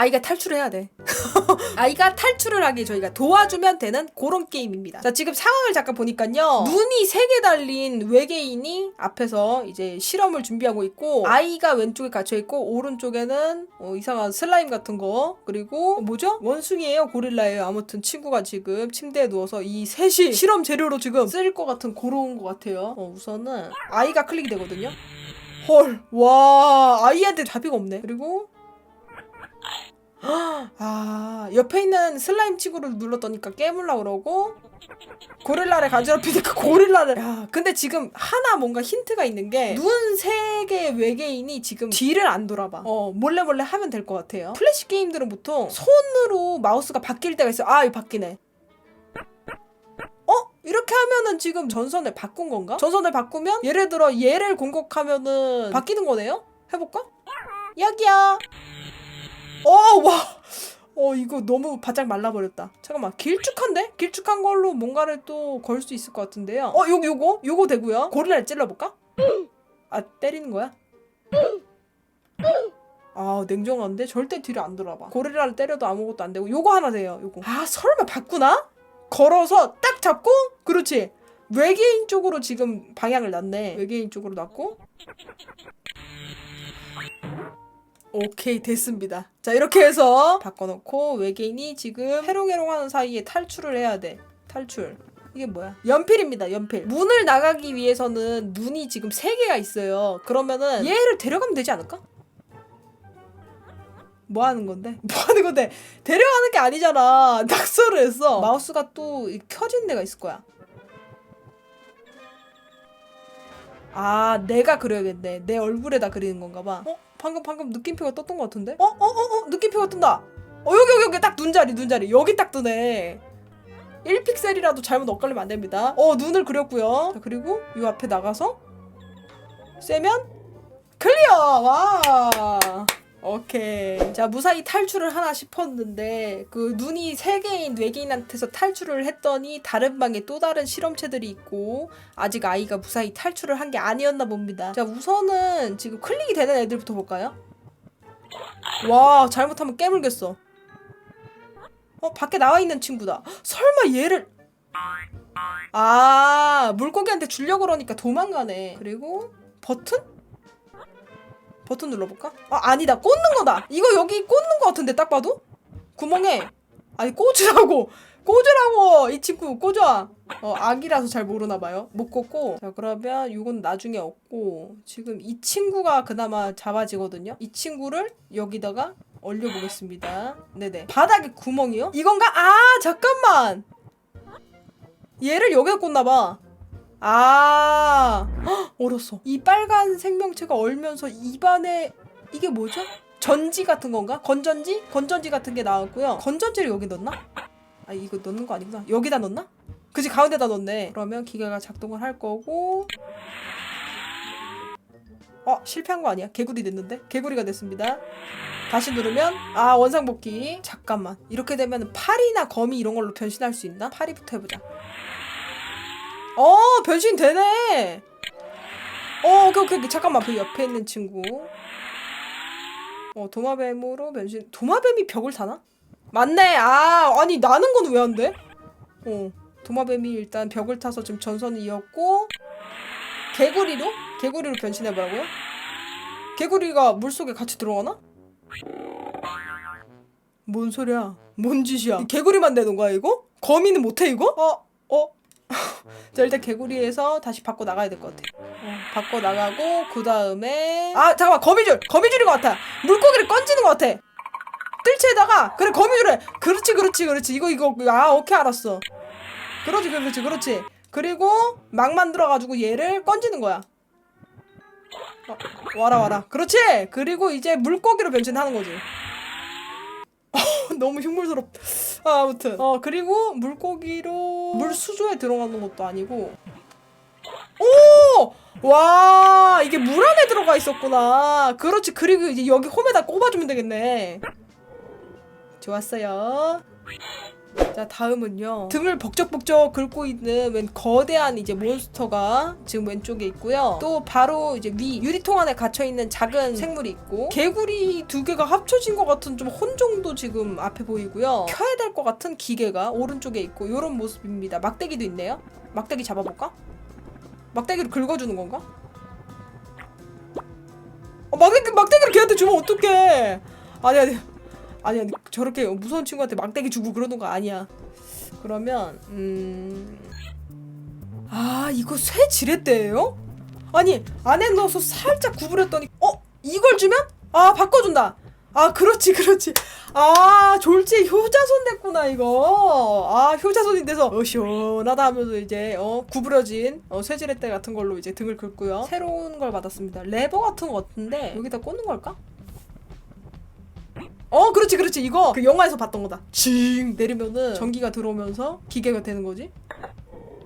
아이가 탈출해야 돼. 아이가 탈출을 하게 저희가 도와주면 되는 그런 게임입니다. 자, 지금 상황을 잠깐 보니까요. 눈이 세 개 달린 외계인이 앞에서 이제 실험을 준비하고 있고, 아이가 왼쪽에 갇혀있고, 오른쪽에는 어, 이상한 슬라임 같은 거, 그리고 어, 뭐죠? 원숭이에요? 고릴라예요? 아무튼 친구가 지금 침대에 누워서 이 셋이 실험 재료로 지금 쓸 것 같은 고로운 것 같아요. 어, 우선은 아이가 클릭이 되거든요. 헐, 와, 아이한테 답이가 없네. 그리고 아 옆에 있는 슬라임 친구를 눌렀더니까 깨물라 그러고 고릴라를 간지럽히니까 고릴라를 야 근데 지금 하나 뭔가 힌트가 있는 게 눈 세개 외계인이 지금 뒤를 안 돌아봐 어 몰래 몰래 하면 될 것 같아요 플래시 게임들은 보통 손으로 마우스가 바뀔 때가 있어 아 이거 바뀌네 어? 이렇게 하면은 지금 전선을 바꾼 건가? 전선을 바꾸면 예를 들어 얘를 공격하면은 바뀌는 거네요? 해볼까? 여기야 어, 와. 어, 이거 너무 바짝 말라버렸다. 잠깐만, 길쭉한데? 길쭉한 걸로 뭔가를 또 걸 수 있을 것 같은데요. 어, 요, 요거? 요거 되고요. 고릴라를 찔러볼까? 아, 때리는 거야? 아, 냉정한데? 절대 뒤를 안 돌아봐. 고릴라를 때려도 아무것도 안 되고, 요거 하나 돼요, 요거. 아, 설마 바꾸나? 걸어서 딱 잡고, 그렇지. 외계인 쪽으로 지금 방향을 놨네. 외계인 쪽으로 놨고, 오케이 됐습니다. 자 이렇게 해서 바꿔놓고 외계인이 지금 해롱해롱하는 사이에 탈출을 해야 돼. 탈출. 이게 뭐야? 연필입니다. 연필. 문을 나가기 위해서는 문이 지금 세 개가 있어요. 그러면은 얘를 데려가면 되지 않을까? 뭐 하는 건데? 뭐 하는 건데? 데려가는 게 아니잖아. 낙서를 했어. 마우스가 또 켜진 데가 있을 거야. 아, 내가 그려야겠네. 내 얼굴에다 그리는 건가 봐. 어? 방금 방금 느낌표가 떴던 것 같은데? 어? 어? 어? 어? 느낌표가 뜬다. 어, 여기 여기 여기 딱 눈자리 눈자리. 여기 딱 뜨네. 1픽셀이라도 잘못 엇갈리면 안 됩니다. 어, 눈을 그렸고요. 자, 그리고 이 앞에 나가서 쐬면 클리어. 와. 오케이. 자, 무사히 탈출을 하나 싶었는데, 그 눈이 세 개인 외계인한테서 탈출을 했더니, 다른 방에 또 다른 실험체들이 있고, 아직 아이가 무사히 탈출을 한 게 아니었나 봅니다. 자, 우선은 지금 클릭이 되는 애들부터 볼까요? 와, 잘못하면 깨물겠어. 어, 밖에 나와 있는 친구다. 설마 얘를. 아, 물고기한테 주려고 그러니까 도망가네. 그리고, 버튼? 버튼 눌러볼까? 아 아니다. 꽂는 거다. 이거 여기 꽂는 거 같은데 딱 봐도? 구멍에. 아니 꽂으라고. 꽂으라고! 이 친구 꽂아! 어 아기라서 잘 모르나 봐요. 못 꽂고. 자 그러면 이건 나중에 얻고. 지금 이 친구가 그나마 잡아지거든요. 이 친구를 여기다가 올려보겠습니다. 네네. 바닥에 구멍이요? 이건가? 아 잠깐만! 얘를 여기다 꽂나 봐. 아, 헉, 얼었어. 이 빨간 생명체가 얼면서 입안에 이게 뭐죠? 전지 같은 건가? 건전지? 건전지 같은 게 나왔고요. 건전지를 여기 넣나? 아, 이거 넣는 거 아니구나. 여기다 넣나? 그지 가운데다 넣네. 그러면 기계가 작동을 할 거고. 어, 실패한 거 아니야? 개구리 됐는데? 개구리가 됐습니다. 다시 누르면 아 원상복귀 잠깐만 이렇게 되면 팔이나 거미 이런 걸로 변신할 수 있나? 팔이부터 해보자 어 변신 되네 어 오케이 오케이 오케이. 잠깐만 그 옆에 있는 친구 어 도마뱀으로 변신 도마뱀이 벽을 타나? 맞네 아 아니 나는 건 왜 안 돼? 어 도마뱀이 일단 벽을 타서 지금 전선을 이었고 개구리로? 개구리로 변신해보라고요? 개구리가 물속에 같이 들어가나? 뭔 소리야 뭔 짓이야 개구리만 되는 거야 이거? 거미는 못해 이거? 어? 어? 자 일단 개구리에서 다시 바꿔 나가야 될 것 같아. 어, 바꿔 나가고 그 다음에 아 잠깐만 거미줄 거미줄인 것 같아. 물고기를 건지는 것 같아. 뜰채에다가 그래 거미줄에 그렇지 그렇지 그렇지 이거 이거 아 오케이 알았어. 그렇지 그렇지 그렇지. 그리고 막 만들어가지고 얘를 건지는 거야. 어, 와라 와라. 그렇지. 그리고 이제 물고기로 변신하는 거지. 너무 흉물스럽. 아, 아무튼. 어 그리고 물고기로 물 수조에 들어가는 것도 아니고. 오! 와 이게 물 안에 들어가 있었구나. 그렇지. 그리고 이제 여기 홈에다 꼽아주면 되겠네. 좋았어요. 자 다음은요. 등을 벅적벅적 긁고 있는 웬 거대한 이제 몬스터가 지금 왼쪽에 있고요. 또 바로 이제 위 유리통 안에 갇혀있는 작은 생물이 있고 개구리 두 개가 합쳐진 것 같은 좀 혼종도 지금 앞에 보이고요. 켜야 될 것 같은 기계가 오른쪽에 있고 이런 모습입니다. 막대기도 있네요. 막대기 잡아볼까? 막대기로 긁어주는 건가? 어, 막대기, 막대기를 걔한테 주면 어떡해? 아니 아니 아니 아니 저렇게 무서운 친구한테 막대기 주고 그러는 거 아니야. 그러면 음. 아 이거 쇠 지렛대예요? 아니 안에 넣어서 살짝 구부렸더니 어 이걸 주면 아 바꿔준다. 아 그렇지 그렇지. 아 졸지에 효자손 됐구나 이거. 아 효자손이 돼서 어 시원하다 하면서 이제 어 구부려진 어, 쇠지렛대 같은 걸로 이제 등을 긁고요. 새로운 걸 받았습니다. 레버 같은 거 같은데 여기다 꽂는 걸까? 어 그렇지 그렇지 이거 그 영화에서 봤던 거다 징 내리면은 전기가 들어오면서 기계가 되는 거지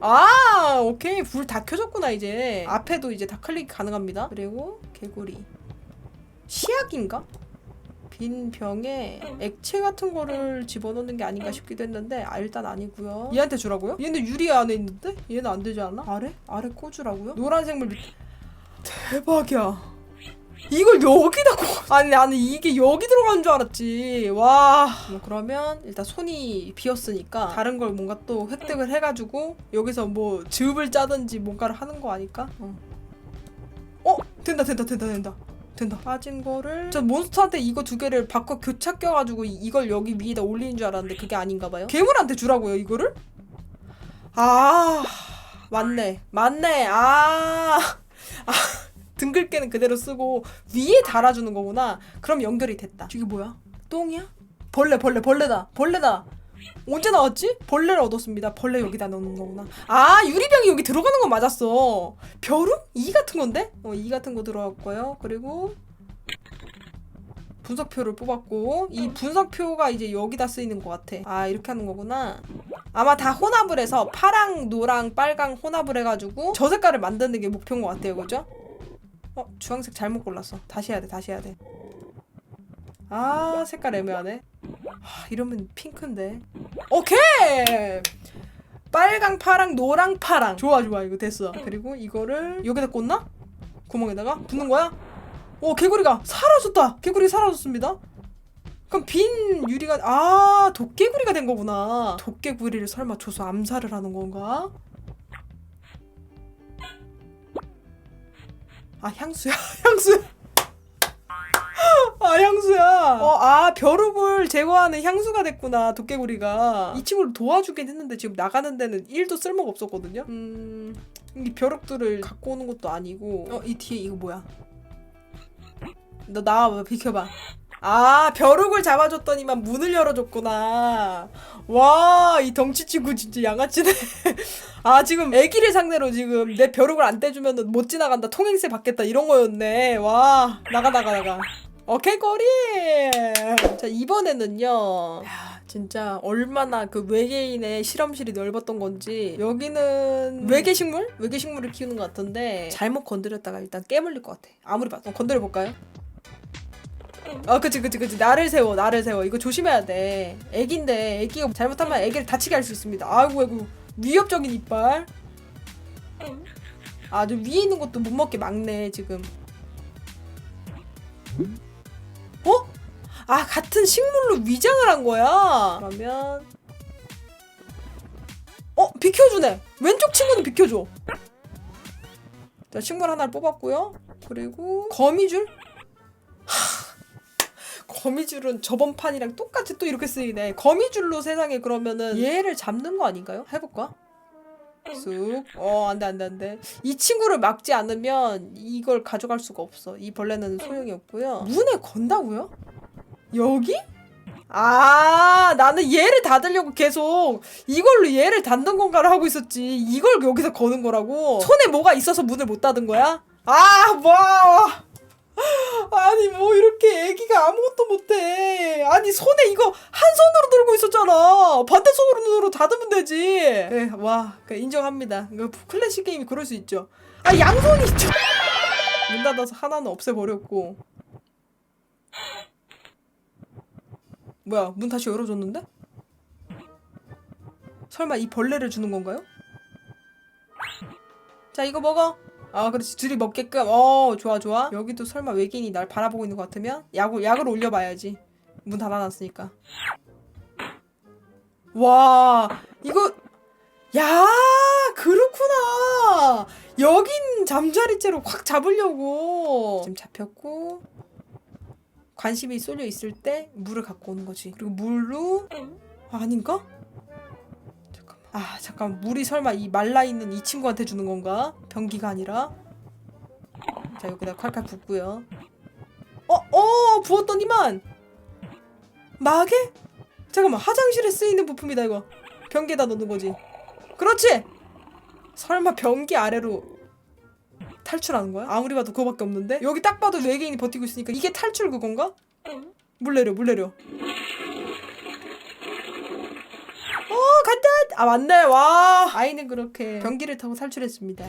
아 오케이 불 다 켜졌구나 이제 앞에도 이제 다 클릭 가능합니다 그리고 개구리 시약인가? 빈 병에 액체 같은 거를 집어넣는 게 아닌가 싶기도 했는데 아, 일단 아니고요 얘한테 주라고요? 얘는 유리 안에 있는데? 얘는 안 되지 않아? 아래? 아래 꽂으라고요? 노란색 물 밑... 대박이야 이걸 여기다 꽂 아니 나는 이게 여기 들어가는 줄 알았지. 와. 뭐 그러면 일단 손이 비었으니까 다른 걸 뭔가 또 획득을 해가지고 여기서 뭐 즙을 짜든지 뭔가를 하는 거 아닐까? 어, 어? 된다 된다 된다 된다. 된다. 빠진 거를 저 몬스터한테 이거 두 개를 바꿔 교차 껴가지고 이- 이걸 여기 위에다 올리는 줄 알았는데 그게 아닌가 봐요? 괴물한테 주라고요 이거를? 아 맞네. 맞네. 아, 아 등글게는 그대로 쓰고 위에 달아주는 거구나. 그럼 연결이 됐다. 이게 뭐야? 똥이야? 벌레 벌레 벌레다 벌레다. 언제 나왔지? 벌레를 얻었습니다. 벌레 여기다 넣는 거구나. 아 유리병이 여기 들어가는 건 맞았어. 벼룩? 이 같은 건데? 어, 이 같은 거 들어갔고요. 그리고 분석표를 뽑았고 이 분석표가 이제 여기다 쓰이는 것 같아. 아 이렇게 하는 거구나. 아마 다 혼합을 해서 파랑, 노랑, 빨강 혼합을 해가지고 저 색깔을 만드는 게 목표인 것 같아요, 그죠? 어 주황색 잘못 골랐어. 다시 해야 돼, 다시 해야 돼. 아 색깔 애매하네. 아, 이러면 핑크인데. 오케이. 빨강, 파랑, 노랑, 파랑. 좋아, 좋아, 이거 됐어. 그리고 이거를 여기다 꽂나? 구멍에다가 붙는 거야? 오 개구리가 사라졌다. 개구리 사라졌습니다. 그럼 빈 유리가 아 도깨구리가 된 거구나. 도깨구리를 설마 줘서 암살을 하는 건가? 아 향수야 향수야. 아 향수야. 어아 벼룩을 제거하는 향수가 됐구나 도깨구리가. 이 친구를 도와주긴 했는데 지금 나가는 데는 1도 쓸모가 없었거든요. 음. 이 벼룩들을 갖고 오는 것도 아니고 어 이 뒤에 이거 뭐야? 너 나와봐 비켜봐. 아 벼룩을 잡아줬더니만 문을 열어줬구나. 와 이 덩치 친구 진짜 양아치네. 아 지금 애기를 상대로 지금 내 벼룩을 안 떼주면은 못 지나간다 통행세 받겠다 이런 거였네. 와 나가 나가 나가. 오케이 꼬리. 자 이번에는요. 야, 진짜 얼마나 그 외계인의 실험실이 넓었던 건지 여기는 외계 식물? 외계 식물을 키우는 것 같은데 잘못 건드렸다가 일단 깨물릴 것 같아. 아무리 봐도 건드려 볼까요? 아 그치 그치 그치. 나를 세워 나를 세워. 이거 조심해야 돼. 애기인데 애기가 잘못하면 애기를 다치게 할 수 있습니다. 아이고 아이고. 위협적인 이빨. 아주 위에 있는 것도 못 먹게 막네 지금. 어? 아 같은 식물로 위장을 한 거야? 그러면 어 비켜주네. 왼쪽 친구는 비켜줘. 자 식물 하나를 뽑았고요. 그리고 거미줄 거미줄은 저번 판이랑 똑같이 또 이렇게 쓰이네. 거미줄로 세상에 그러면은 얘를 잡는 거 아닌가요? 해볼까? 쑥. 어, 안 돼, 안 돼, 안 돼. 이 친구를 막지 않으면 이걸 가져갈 수가 없어. 이 벌레는 소용이 없고요. 문에 건다고요? 여기? 아, 나는 얘를 닫으려고 계속 이걸로 얘를 닫는 건가를 하고 있었지. 이걸 여기서 거는 거라고. 손에 뭐가 있어서 문을 못 닫은 거야? 아, 뭐. 아니 뭐 이렇게 애기가 아무것도 못해. 아니 손에 이거 한 손으로 들고 있었잖아. 반대 손으로 닫으면 되지. 네, 와 그러니까 인정합니다. 클래식 게임이 그럴 수 있죠. 아 양손이 있죠. 문 닫아서 하나는 없애버렸고. 뭐야 문 다시 열어줬는데? 설마 이 벌레를 주는 건가요? 자 이거 먹어 아 그렇지. 둘이 먹게끔. 어 좋아 좋아. 여기도 설마 외계인이 날 바라보고 있는 것 같으면 약을 약을 올려봐야지. 문 닫아놨으니까. 와 이거 야 그렇구나. 여긴 잠자리째로 확 잡으려고. 지금 잡혔고 관심이 쏠려 있을 때 물을 갖고 오는 거지. 그리고 물로 아, 아닌가? 아 잠깐 물이 설마 이 말라 있는 이 친구한테 주는 건가? 변기가 아니라 자 여기다 칼칼 붓고요 어, 어 부었더니만 마개? 잠깐만 화장실에 쓰이는 부품이다 이거 변기에다 넣는 거지 그렇지 설마 변기 아래로 탈출하는 거야? 아무리 봐도 그거밖에 없는데 여기 딱 봐도 외계인이 버티고 있으니까 이게 탈출 그건가? 물 내려 물 내려 어 간다 아 맞네. 와. 아이는 그렇게 변기를 타고 탈출했습니다